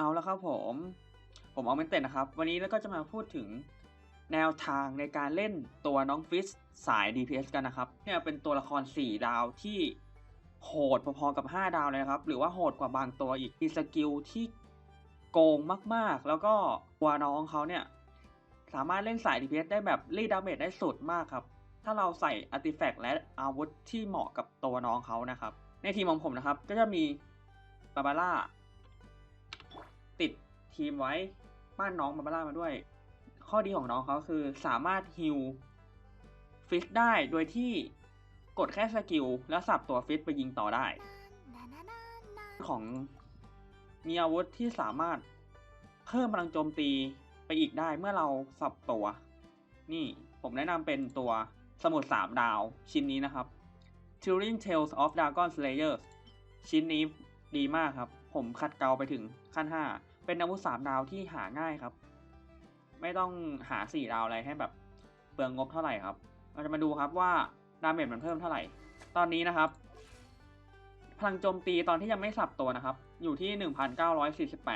เอาแล้วครับผม ผมเอาเมนเต็ดนะครับ วันนี้แล้วก็จะมาพูดถึงแนวทางในการเล่นตัวน้องฟิสสาย DPS กันนะครับเนี่ยเป็นตัวละคร 4 ดาวที่โหดพอๆกับ 5 ดาวเลยนะครับ หรือว่าโหดกว่าบางตัวอีกมีสกิลที่โกงมากๆ แล้วก็ตัวน้องเขาเนี่ย สามารถเล่นสาย DPS ได้แบบรีดดาเมจได้สุดมากครับ ถ้าเราใส่อาร์ติแฟกต์และอาวุธที่เหมาะกับตัวน้องเขานะครับ ในทีมของผมนะครับ ก็จะมีบาบาร่า ติดทีมไว้บ้านน้องบาบาร่ามาด้วย ข้อดีของน้องเขาคือสามารถฮิลฟิสได้โดยที่กดแค่สกิล แล้วสับตัวฟิสไปยิงต่อได้ ของมีอาวุธที่สามารถเพิ่มพลังโจมตีไปอีกได้เมื่อเราสับตัว นี่ผมแนะนำเป็นตัวสมุด3ดาวชิ้นนี้นะครับ Turing Tales of Dragon Slayers ชิ้นนี้ดีมากครับ ผมคัดเกาไปถึงขั้น 5 เป็นอาวุธ3ดาวที่หาง่ายครับ ไม่ต้องหา4ดาวอะไรให้แบบเปลืองงบเท่าไหร่ครับ เราจะมาดูครับว่าดาเมจมันเพิ่มเท่าไหร่ ตอนนี้นะครับ พลังโจมตีตอนที่ยังไม่สับตัวนะครับ อยู่ที่1,948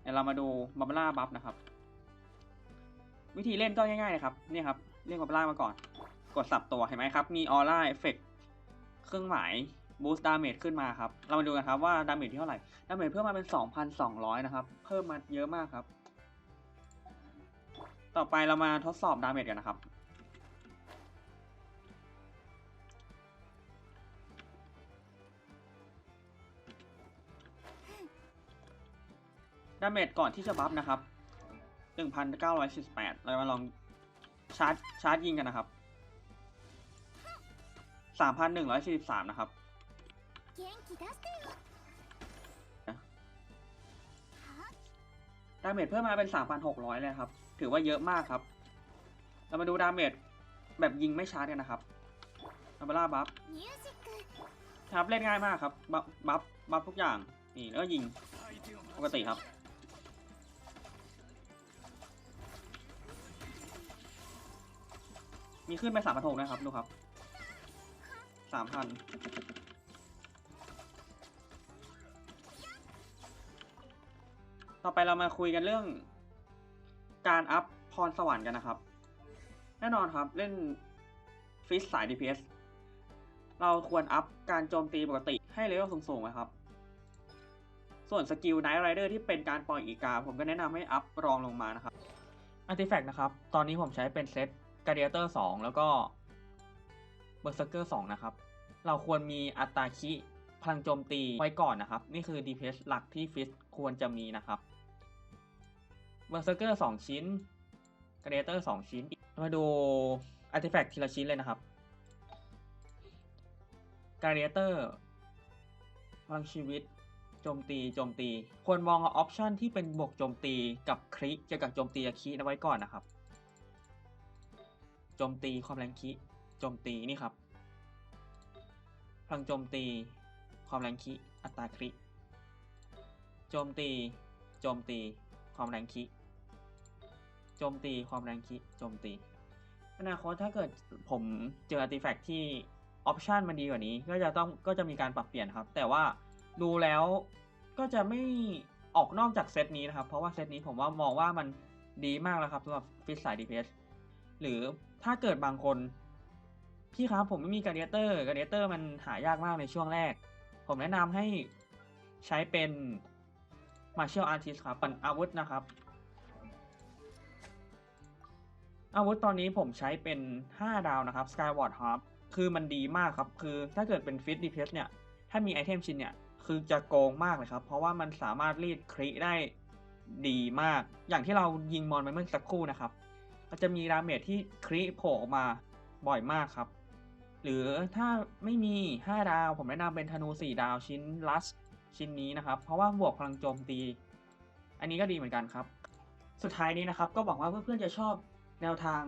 เดี๋ยวเรามาดูบัมบล่าบัฟนะครับ วิธีเล่นก็ง่ายๆเลยครับนี่ครับเรียกบัมบล่ามาก่อน กดสับตัวเห็นไหมครับ มีออร่าเอฟเฟกเครื่องหมาย บูสต์ดาเมจขึ้นมาครับ เรามาดูกันครับว่าดาเมจที่เท่าไหร่ ดาเมจเพิ่มมาเป็น 2,200 นะครับ เพิ่มมาเยอะมากครับ ต่อไปเรามาทดสอบดาเมจกันนะครับ ดาเมจก่อนที่จะบัฟนะครับ 1,948 เรามาลองชาร์จชาร์จยิงกันนะครับ 3,143 นะครับ 元気出してよดาเมจเพิ่มมาเป็น 3,600 เลยครับ ถือว่าเยอะมากครับ เรามาดูดาเมจแบบยิงไม่ชาร์จกันนะครับอัมเบล่าบัฟครับเล่นง่ายมากครับ บัฟ บัฟบัฟทุกอย่าง นี่แล้วก็ยิง ปกติครับ มีขึ้นไป3,600นะครับ ดูครับ 3,000 ต่อไปเรามาคุยกันเรื่อง การอัพพรสวรรค์กันนะครับ แน่นอนครับเล่นฟิสสาย DPS เราควรอัพการโจมตีปกติให้เลเวลสูงๆนะครับ ส่วนสกิล Night Rider ที่เป็นการปล่อยอีกา ผมก็แนะนำให้อัพรองลงมานะครับ Artifact นะครับ ตอนนี้ผมใช้เป็นเซต Gladiator 2แล้วก็ Berserker 2นะครับ เราควรมีอัตราคิพลังโจมตีไว้ก่อนนะครับ นี่คือ DPS หลักที่ฟิสควรจะมีนะครับ Berserker 2ชิ้น Gladiator 2ชิ้น มาดู Artifact ทีละชิ้นเลยนะครับการเดเตอร์พลังชีวิตโจมตีโจมตี ควรมองออปชันที่เป็นบวกโจมตีกับคริเกี่ยวกับโจมตีกับคีเอาไว้ก่อนนะครับโจมตีความแรงคีโจมตีนี่ครับพลังโจมตี ความแรงคีอัตราคริโจมตี โจมตี ความแรงคีโจมตีความแรงคีโจมตีอนาคตถ้าเกิดผมเจออาร์ติแฟกที่ออปชันมันดีกว่านี้ ก็จะต้องก็จะมีการปรับเปลี่ยนครับ แต่ว่าดูแล้วก็จะไม่ออกนอกจากเซตนี้นะครับ เพราะว่าเซตนี้ผมว่ามองว่ามันดีมากแล้วครับสำหรับฟิสสาย DPS หรือถ้าเกิดบางคน พี่ครับผมไม่มีการเดเตอร์การเดเตอร์มันหายากมากในช่วงแรก ผมแนะนำให้ใช้เป็น Martial Artist ครับเป็นอาวุธนะครับ อาวุธตอนนี้ผมใช้เป็น 5 ดาวนะครับ Skyward Harp คือมันดีมากครับ คือถ้าเกิดเป็น Fit DPS เนี่ย ถ้ามีไอเทมชิ้นเนี่ย คือจะโกงมากเลยครับ เพราะว่ามันสามารถรีดคริได้ดีมาก อย่างที่เรายิงมอนไปเมื่อสักครู่นะครับ ก็จะมีดาเมจที่คริโผล่ออกมาบ่อยมากครับ หรือถ้าไม่มี 5 ดาว ผมแนะนำเป็นธนู 4 ดาวชิ้นลัส ชิ้นนี้นะครับ เพราะว่าบวกพลังโจมตี อันนี้ก็ดีเหมือนกันครับ สุดท้ายนี้นะครับ ก็หวังว่าเพื่อนๆจะชอบแนวทาง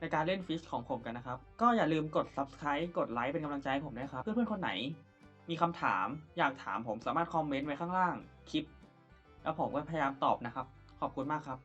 ในการเล่นฟิชของผมกันนะครับ ก็อย่าลืมกด subscribe กดไลค์เป็นกำลังใจให้ผมด้วยครับ เพื่อนๆคนไหน มีคำถามอยากถามผมสามารถคอมเมนต์ไว้ข้างล่างคลิป แล้วผมก็พยายามตอบนะครับ ขอบคุณมากครับ